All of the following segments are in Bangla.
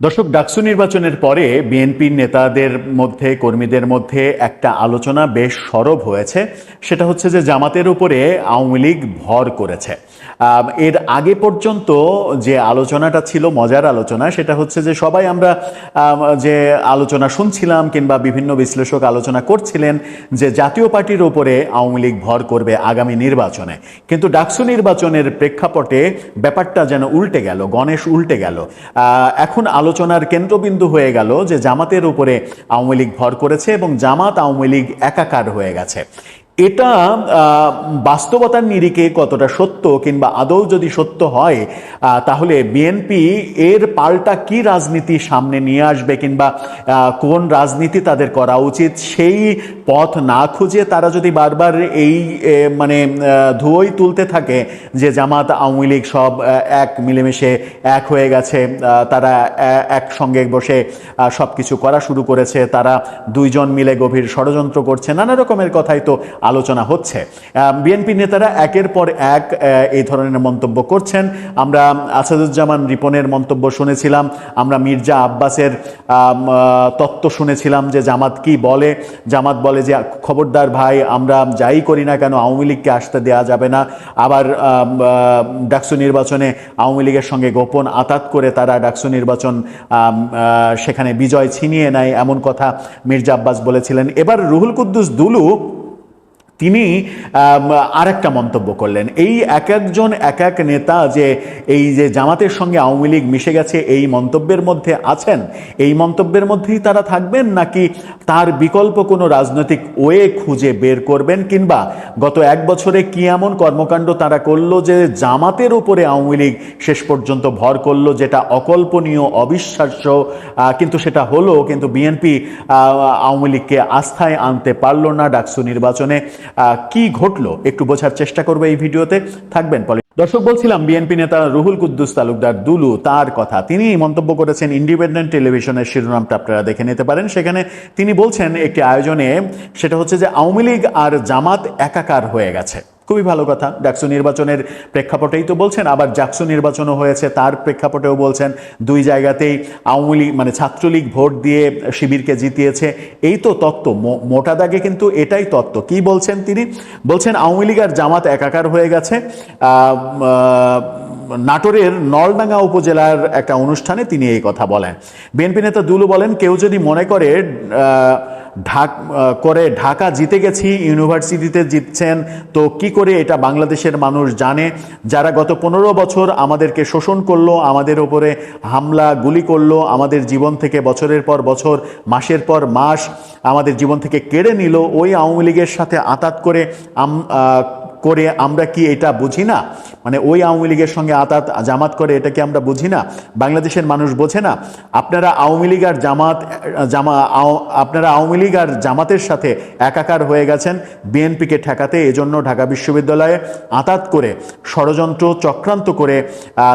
দর্শক, ডাকসু নির্বাচনের পরে বিএনপির নেতাদের মধ্যে, কর্মীদের মধ্যে একটা আলোচনা বেশ সরব হয়েছে। সেটা হচ্ছে যে জামাতের উপরে আওয়ামী লীগ ভর করেছে। এর আগে পর্যন্ত যে আলোচনাটা ছিল, মজার আলোচনা, সেটা হচ্ছে যে সবাই আমরা যে আলোচনা শুনছিলাম কিংবা বিভিন্ন বিশ্লেষক আলোচনা করছিলেন যে জাতীয় পার্টির উপরে আওয়ামী লীগ ভর করবে আগামী নির্বাচনে। কিন্তু ডাকসু নির্বাচনের প্রেক্ষাপটে ব্যাপারটা যেন উল্টে গেল, গণেশ উল্টে গেল। এখন আলোচনার কেন্দ্রবিন্দু হয়ে গেল যে জামাতের উপরে আওয়ামী লীগ ভর করেছে এবং জামাত আওয়ামী লীগ একাকার হয়ে গেছে। এটা বাস্তবতার নিরিখে কতটা সত্য কিংবা আদৌ যদি সত্য হয় তাহলে বিএনপি এর পাল্টা কি রাজনীতি সামনে নিয়ে আসবে কিংবা কোন রাজনীতি তাদের করা উচিত, সেই পথ না খুঁজে তারা যদি বারবার এই মানে ধুয়োই তুলতে থাকে যে জামাত আওয়ামী লীগ সব এক মিলেমিশে এক হয়ে গেছে তারা একসঙ্গে বসে সব কিছু করা শুরু করেছে, তারা দুইজন মিলে গভীর ষড়যন্ত্র করছে, নানা রকমের কথাই তো আলোচনা হচ্ছে। বিএনপি নেতারা একের পর এক এই ধরনের মন্তব্য করছেন। আমরা আসাদুজ্জামান রিপনের মন্তব্য শুনেছিলাম, আমরা মির্জা আব্বাসের তত্ত্ব শুনেছিলাম যে জামাত কি বলে। জামাত বলে যে, খবরদার ভাই, আমরা যাই করি না কেন, আওয়ামী লীগকে আসতে দেওয়া যাবে না। আবার ডাকসু নির্বাচনে আওয়ামী লীগের সঙ্গে গোপন আতাত করে তারা ডাকসু নির্বাচন সেখানে বিজয় ছিনিয়ে নেয়, এমন কথা মির্জা আব্বাস বলেছিলেন। এবার রুহুল কুদ্দুস দুলু তিনি আর একটা মন্তব্য করলেন। এই এক একজন, এক এক নেতা যে এই যে জামাতের সঙ্গে আওয়ামী লীগ মিশে গেছে, এই মন্তব্যের মধ্যে আছেন? এই মন্তব্যের মধ্যেই তারা থাকবেন নাকি তার বিকল্প কোনো রাজনৈতিক ওয়ে খুঁজে বের করবেন? কিংবা গত এক বছরে কি এমন কর্মকাণ্ড তারা করল যে জামাতের উপরে আওয়ামী লীগ শেষ পর্যন্ত ভর করল, যেটা অকল্পনীয়, অবিশ্বাস্য কিন্তু সেটা হলো, কিন্তু বিএনপি আওয়ামী লীগকে আস্থায় আনতে পারল না ডাকসু নির্বাচনে? কি ঘটলো একটু বোঝার চেষ্টা করব এই ভিডিওতে। থাকবেন দর্শক, বলছিলাম বিএনপি নেতা রুহুল কুদ্দুস তালুকদার দুলু, তার কথা। তিনি মন্তব্য করেছেন ইন্ডিপেন্ডেন্ট টেলিভিশনের শিরোনামটা আপনারা দেখে নিতে পারেন। সেখানে তিনি বলছেন, একটি আয়োজনে সেটা হচ্ছে যে আওয়ামী লীগ আর জামাত একাকার হয়ে গেছে। খুবই ভালো কথা। ডাকসু নির্বাচনের প্রেক্ষাপটেই তো বলছেন, আবার জাকসু নির্বাচনও হয়েছে, তার প্রেক্ষাপটেও বলছেন, দুই জায়গাতেই আওয়ামী লীগ মানে ছাত্রলীগ ভোট দিয়ে শিবিরকে জিতিয়েছে। এই তো তত্ত্ব মোটা দাগে কিন্তু এটাই তত্ত্ব। কি বলছেন তিনি? বলছেন, আওয়ামী লীগ আর জামাত একাকার হয়ে গেছে। নাটোরের নলডাঙ্গা উপজেলার একটা অনুষ্ঠানে তিনি এই কথা বলেন। বিএনপি নেতা দুলু বলেন, কেউ যদি মনে করে ঢাক করে ঢাকা জিতে গেছি, ইউনিভার্সিটিতে জিতছেন, তো কি করে এটা বাংলাদেশের মানুষ জানে? যারা গত পনেরো বছর আমাদেরকে শোষণ করল, আমাদের ওপরে হামলা, গুলি করল, আমাদের জীবন থেকে বছরের পর বছর, মাসের পর মাস আমাদের জীবন থেকে কেড়ে নিল, ওই আওয়ামী লীগের সাথে আতাত করে করে আমরা কি এটা বুঝি না? মানে ওই আওয়ামী লীগের সঙ্গে আতাত জামাত করে এটা কি আমরা বুঝি না? বাংলাদেশের মানুষ বোঝে না। আপনারা আওয়ামী লীগ আর জামাত, জামা আপনারা আওয়ামী লীগ আর জামাতের সাথে একাকার হয়ে গেছেন। বিএনপিকে ঠেকাতে এজন্য ঢাকা বিশ্ববিদ্যালয়ে আতাত করে, ষড়যন্ত্র চক্রান্ত করে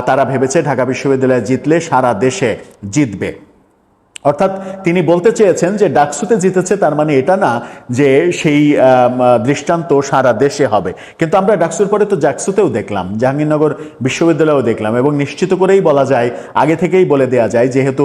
তারা ভেবেছে ঢাকা বিশ্ববিদ্যালয়ে জিতলে সারা দেশে জিতবে। অর্থাৎ তিনি বলতে চেয়েছেন যে ডাকসুতে জিতেছে তার মানে এটা না যে সেই দৃষ্টান্ত সারা দেশে হবে। কিন্তু আমরা ডাকসুর পরে তো জাকসুতেও দেখলাম, জাহাঙ্গীরনগর বিশ্ববিদ্যালয়েও দেখলাম এবং নিশ্চিত করেই বলা যায়, আগে থেকেই বলে দেয়া যায় যেহেতু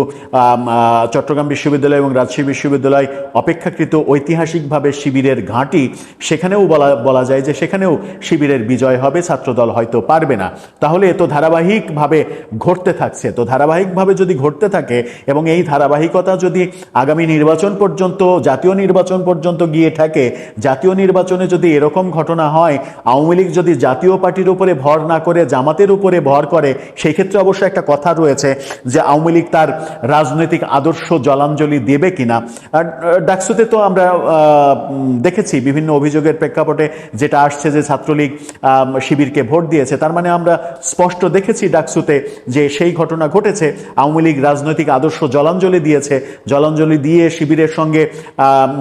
চট্টগ্রাম বিশ্ববিদ্যালয় এবং রাজশাহী বিশ্ববিদ্যালয় অপেক্ষাকৃত ঐতিহাসিকভাবে শিবিরের ঘাঁটি, সেখানেও বলা বলা যায় যে সেখানেও শিবিরের বিজয় হবে, ছাত্রদল হয়তো পারবে না। তাহলে এ তো ধারাবাহিকভাবে ঘটতে থাকছে। তো ধারাবাহিকভাবে যদি ঘটতে থাকে এবং এই ধারাবাহিকতা যদি আগামী নির্বাচন পর্যন্ত, জাতীয় নির্বাচন পর্যন্ত গিয়ে থাকে জাতীয় নির্বাচনে যদি এরকম ঘটনা হয়, আওয়ামী লীগ যদি জাতীয় পার্টির উপরে ভর না করে, জামাতের উপরে ভর করে সেই ক্ষেত্রে অবশ্য একটা কথা রয়েছে যে আওয়ামী লীগ তার রাজনৈতিক আদর্শ জলাঞ্জলি দেবে কিনা। ডাকসুতে তো আমরা দেখেছি বিভিন্ন অভিযোগের প্রেক্ষাপটে যেটা আসছে যে ছাত্রলীগ শিবিরকে ভোট দিয়েছে। তার মানে আমরা স্পষ্ট দেখেছি ডাকসুতে যে সেই ঘটনা ঘটেছে। আওয়ামী লীগ রাজনৈতিক আদর্শ জলাঞ্জলি দিয়েছে, জলাঞ্জলি দিয়ে শিবিরের সঙ্গে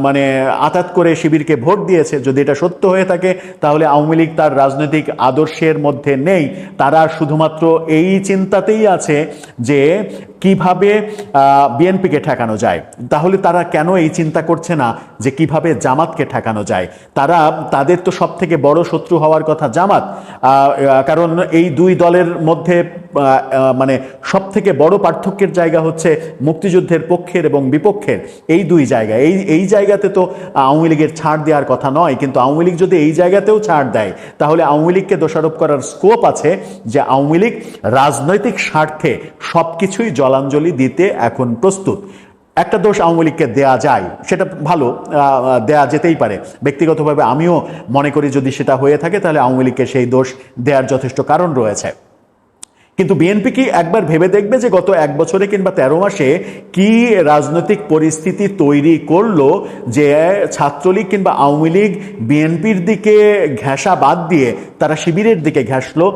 মানে আতাত করে শিবিরকে ভোট দিয়েছে। যদি এটা সত্য হয়ে থাকে, তাহলে আওয়ামী লীগ তার রাজনৈতিক আদর্শের মধ্যে নেই। তারা শুধুমাত্র এই চিন্তাতেই আছে যে কীভাবে বিএনপিকে ঠেকানো যায়। তাহলে তারা কেন এই চিন্তা করছে না যে কীভাবে জামাতকে ঠেকানো যায়? তারা, তাদের তো সব থেকে বড় শত্রু হওয়ার কথা জামাত। কারণ এই দুই দলের মধ্যে মানে সব থেকে বড় পার্থক্যের জায়গা হচ্ছে মুক্তিযুদ্ধের পক্ষের এবং বিপক্ষের এই দুই জায়গা। এই এই জায়গাতে তো আওয়ামী লীগের ছাড় দেওয়ার কথা নয়, কিন্তু আওয়ামী লীগ যদি এই জায়গাতেও ছাড় দেয়, তাহলে আওয়ামী লীগকে দোষারোপ করার স্কোপ আছে যে আওয়ামী লীগ রাজনৈতিক স্বার্থে সব কিছুই জলাঞ্জলি দিতে এখন প্রস্তুত। একটা দোষ আওয়ামী লীগকে দেয়া যায়, সেটা ভালো দেয়া যেতেই পারে। ব্যক্তিগতভাবে আমিও মনে করি যদি সেটা হয়ে থাকে, তাহলে আওয়ামী লীগকে সেই দোষ দেওয়ার যথেষ্ট কারণ রয়েছে। কিন্তু বিএনপি কি একবার ভেবে দেখবে যে গত এক বছরে কিংবা তেরো মাসে কি রাজনৈতিক পরিস্থিতি তৈরি করল যে ছাত্রলীগ কিংবা আওয়ামী লীগ বিএনপির দিকে ঘেঁষা বাদ দিয়ে তারা শিবিরের দিকে ঘেঁষলো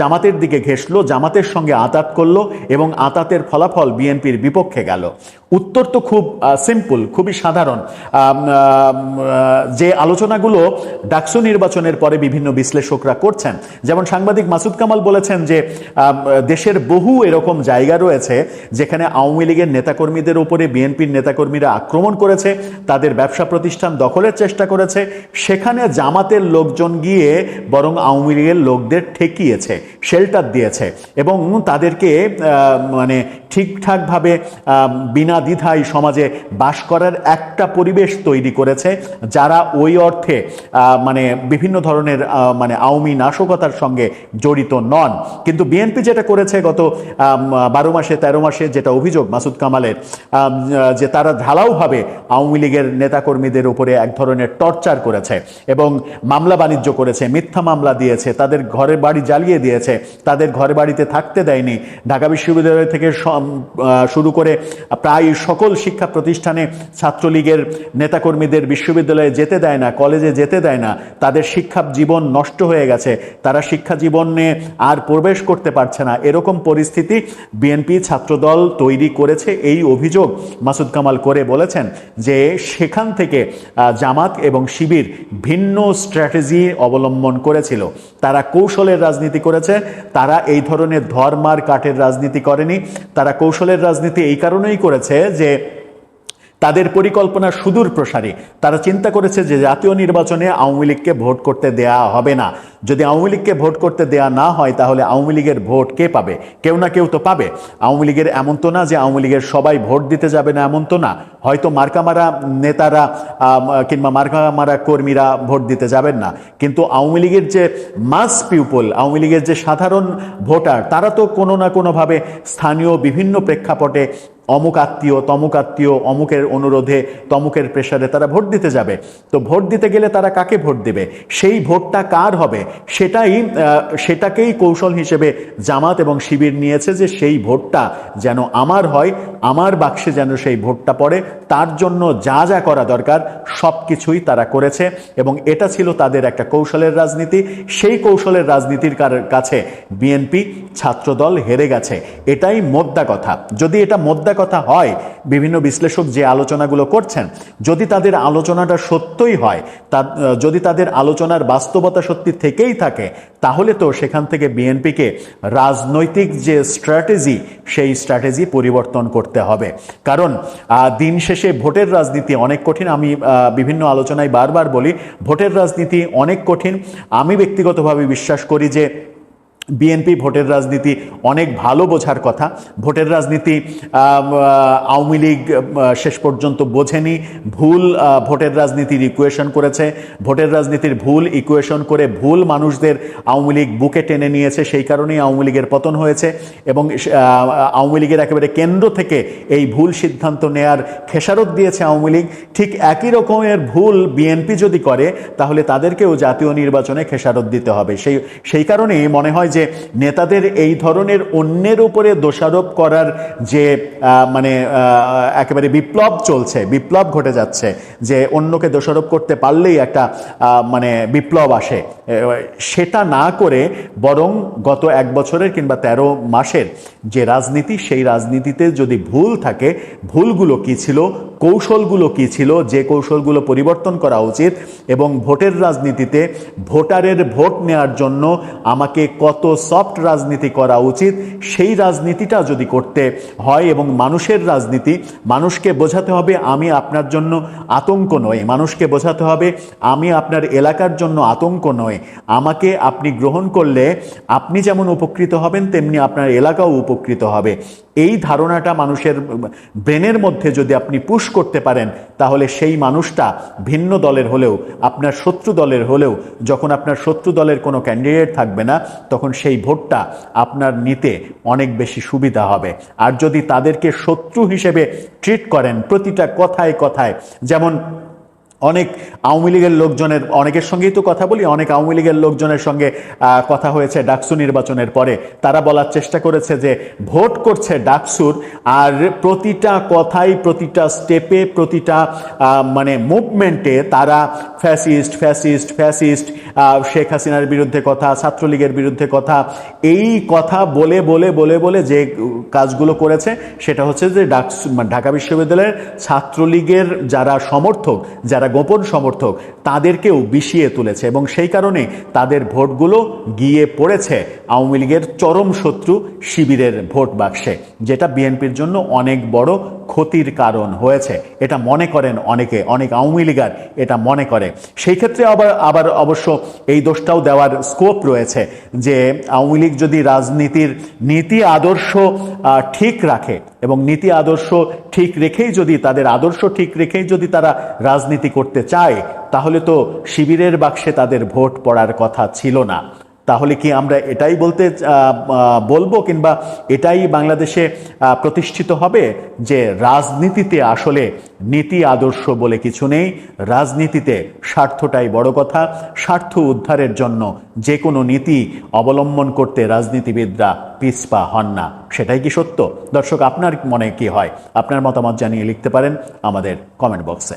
জামাতের দিকে ঘেঁষলো, জামাতের সঙ্গে আতাত করল এবং আতাতের ফলাফল বিএনপির বিপক্ষে গেল। উত্তর তো খুব সিম্পল খুবই সাধারণ। যে আলোচনাগুলো ডাকসু নির্বাচনের পরে বিভিন্ন বিশ্লেষকরা করছেন, যেমন সাংবাদিক মাসুদ কামাল বলেছেন যে দেশের বহু এরকম জায়গা রয়েছে যেখানে আওয়ামী লীগের নেতাকর্মীদের উপরে বিএনপির নেতাকর্মীরা আক্রমণ করেছে, তাদের ব্যবসা প্রতিষ্ঠান দখলের চেষ্টা করেছে, সেখানে জামাতের লোকজন গিয়ে বরং আওয়ামী লীগের লোকদের ঠেকিয়েছে, শেল্টার দিয়েছে এবং তাদেরকে মানে ঠিকঠাকভাবে বিনা দ্বিধায় সমাজে বাস করার একটা পরিবেশ তৈরি করেছে, যারা ওই অর্থে মানে বিভিন্ন ধরনের মানে আওয়ামী নাশকতার সঙ্গে জড়িত নন। কিন্তু বিএনপি যেটা করেছে গত বারো মাসে, তেরো মাসে যেটা অভিযোগ মাসুদ কামালের যে তারা ঢালাওভাবে আওয়ামী লীগের নেতাকর্মীদের উপরে এক ধরনের টর্চার করেছে এবং মামলা বাণিজ্য করেছে, মিথ্যা মামলা দিয়েছে, তাদের ঘরের বাড়ি জ্বালিয়ে দিয়েছে, তাদের ঘরে বাড়িতে থাকতে দেয়নি। ঢাকা বিশ্ববিদ্যালয় থেকে শুরু করে প্রায় সকল শিক্ষা প্রতিষ্ঠানে ছাত্রলীগের নেতাকর্মীদের বিশ্ববিদ্যালয়ে যেতে দেয় না, কলেজে যেতে দেয় না, তাদের শিক্ষা জীবন নষ্ট হয়ে গেছে, তারা শিক্ষা জীবনে আর প্রবেশ করতে পারছে না। এরকম পরিস্থিতি বিএনপি ছাত্রদল তৈরি করেছে। এই অভিযোগ মাসুদ কামাল করে বলেছেন যে সেখান থেকে জামাত এবং শিবির ভিন্ন স্ট্র্যাটেজি অবলম্বন করেছিল। তারা কৌশলের রাজনীতি করেছে। তারা এই ধরনের ধর্মার কাঠের রাজনীতি করেনি। তারা কৌশলের রাজনীতি এই কারণেই করেছে যে তাদের পরিকল্পনা সুদূর প্রসারী। তারা চিন্তা করেছে যে জাতীয় নির্বাচনে আওয়ামী লীগকে ভোট করতে দেয়া হবে না। যদি আওয়ামী লীগকে ভোট করতে দেয়া না হয়, তাহলে আওয়ামী লীগের ভোট কে পাবে? কেউ না কেউ তো পাবে। আওয়ামী লীগের এমন তো না যে আওয়ামী লীগের সবাই ভোট দিতে যাবে না, এমন তো না। হয়তো মার্কামারা নেতারা কিংবা মার্কামারা কর্মীরা ভোট দিতে যাবেন না। কিন্তু আওয়ামী লীগের যে মাস পিউপল, আওয়ামী লীগের যে সাধারণ ভোটার, তারা তো কোনো না কোনোভাবে স্থানীয় বিভিন্ন প্রেক্ষাপটে অমুক আত্মীয়, তমুক আত্মীয়, অমুকের অনুরোধে, তমুকের প্রেসারে তারা ভোট দিতে যাবে। তো ভোট দিতে গেলে তারা কাকে ভোট দেবে? সেই ভোটটা কার হবে? সেটাই সেটাকেই কৌশল হিসেবে জামাত এবং শিবির নিয়েছে যে সেই ভোটটা যেন আমার হয়, আমার বাক্সে যেন সেই ভোটটা পড়ে, তার জন্য যা যা করা দরকার সব কিছুই তারা করেছে এবং এটা ছিল তাদের একটা কৌশলের রাজনীতি। সেই কৌশলের রাজনীতির কাছে বিএনপি ছাত্রদল হেরে গেছে। এটাই মোদ্দা কথা। যদি এটা মোদ্দা কথা হয়, বিভিন্ন বিশ্লেষক যে আলোচনাগুলো করছেন, যদি তাদের আলোচনাটা সত্যই হয়, তা, যদি তাদের আলোচনার বাস্তবতা সত্যি থেকেই থাকে, তাহলে তো সেখান থেকে বিএনপিকে রাজনৈতিক যে স্ট্র্যাটেজি সেই স্ট্র্যাটেজি পরিবর্তন করতে হবে। কারণ দিন শেষে ভোটের রাজনীতি অনেক কঠিন, আমি বিভিন্ন আলোচনায় বারবার বলি, ভোটের রাজনীতি অনেক কঠিন। আমি ব্যক্তিগতভাবে বিশ্বাস করি যে বিএনপি ভোটের রাজনীতি অনেক ভালো বোঝার কথা। ভোটের রাজনীতি আওয়ামী লীগ শেষ পর্যন্ত বোঝেনি। ভুল ভোটের রাজনীতির ইকুয়েশন করেছে। ভোটের রাজনীতির ভুল ইকুয়েশন করে ভুল মানুষদের আওয়ামী লীগ বুকে টেনে নিয়েছে। সেই কারণেই আওয়ামী লীগের পতন হয়েছে এবং আওয়ামী লীগের একেবারে কেন্দ্র থেকে এই ভুল সিদ্ধান্ত নেয়ার খেসারত দিয়েছে আওয়ামী লীগ। ঠিক একই রকমের ভুল বিএনপি যদি করে, তাহলে তাদেরকেও জাতীয় নির্বাচনে খেসারত দিতে হবে। সেই সেই কারণেই মনে হয় যে নেতাদের এই ধরনের অন্যের উপরে দোষারোপ করার যে মানে একেবারে বিপ্লব চলছে, বিপ্লব ঘটে যাচ্ছে, যে অন্যকে দোষারোপ করতে পারলেই একটা মানে বিপ্লব আসে সেটা না করে বরং গত এক বছরের কিংবা তেরো মাসের যে রাজনীতি, সেই রাজনীতিতে যদি ভুল থাকে, ভুলগুলো কি ছিল? কৌশলগুলো কি ছিল? যে কৌশলগুলো পরিবর্তন করা উচিত এবং ভোটের রাজনীতিতে ভোটারের ভোট নেওয়ার জন্য আমাকে কত সফট রাজনীতি করা উচিত? সেই রাজনীতিটা যদি করতে হয় এবং মানুষের রাজনীতি, মানুষকে বোঝাতে হবে আমি আপনার জন্য আতঙ্ক নই। মানুষকে বোঝাতে হবে আমি আপনার এলাকার জন্য আতঙ্ক নয় আমাকে আপনি গ্রহণ করলে আপনি যেমন উপকৃত হবেন, তেমনি আপনার এলাকাও উপকৃত হবে। এই ধারণাটা মানুষের ব্রেনের মধ্যে যদি আপনি পুশ করতে পারেন, তাহলে সেই মানুষটা ভিন্ন দলের হলেও, আপনার শত্রু দলের হলেও, যখন আপনার শত্রু দলের কোনো ক্যান্ডিডেট থাকবে না, তখন সেই ভোটটা আপনার নিতে অনেক বেশি সুবিধা হবে। আর যদি তাদেরকে শত্রু হিসেবে ট্রিট করেন প্রতিটা কথায় কথায়, যেমন অনেক আওয়ামী লীগের লোকজনের, অনেকের সঙ্গেই তো কথা বলি, অনেক আওয়ামী লীগের লোকজনের সঙ্গে কথা হয়েছে ডাকসু নির্বাচনের পরে। তারা বলার চেষ্টা করেছে যে ভোট করছে ডাকসুর, আর প্রতিটা কথাই, প্রতিটা স্টেপে প্রতিটা মানে মুভমেন্টে তারা ফ্যাসিস্ট ফ্যাসিস্ট ফ্যাসিস্ট শেখ হাসিনার বিরুদ্ধে কথা, ছাত্রলীগের বিরুদ্ধে কথা, এই কথা বলে বলে বলে বলে যে কাজগুলো করেছে, সেটা হচ্ছে যে ডাকসু, ঢাকা বিশ্ববিদ্যালয়ের ছাত্রলীগের যারা সমর্থক, যারা গোপন সমর্থক, তাদেরকেও বিষিয়ে তুলেছে এবং সেই কারণে তাদের ভোটগুলো গিয়ে পড়েছে আওয়ামী লীগের চরম শত্রু শিবিরের ভোট বাক্সে, যেটা বিএনপির জন্য অনেক বড় ক্ষতির কারণ হয়েছে। এটা মনে করেন অনেকে, অনেক আওয়ামী লীগার এটা মনে করে। সেই ক্ষেত্রে আবার আবার অবশ্য এই দোষটাও দেওয়ার স্কোপ রয়েছে যে আওয়ামী লীগ যদি রাজনীতির নীতি আদর্শ ঠিক রাখে এবং নীতি আদর্শ ঠিক রেখেই যদি, তাদের আদর্শ ঠিক রেখেই যদি তারা রাজনীতি করতে চায়, তাহলে তো শিবিরের বাক্সে তাদের ভোট পড়ার কথা ছিল না। তাহলে কি আমরা এটাই বলতে বলব কিংবা এটাই বাংলাদেশে প্রতিষ্ঠিত হবে যে রাজনীতিতে আসলে নীতি আদর্শ বলে কিছু নেই? রাজনীতিতে স্বার্থটাই বড় কথা। স্বার্থ উদ্ধারের জন্য যে কোনো নীতি অবলম্বন করতে রাজনীতিবিদরা পিছপা হন না। সেটাই কি সত্য? দর্শক, আপনার মনে কি হয়? আপনার মতামত জানিয়ে লিখতে পারেন আমাদের কমেন্ট বক্সে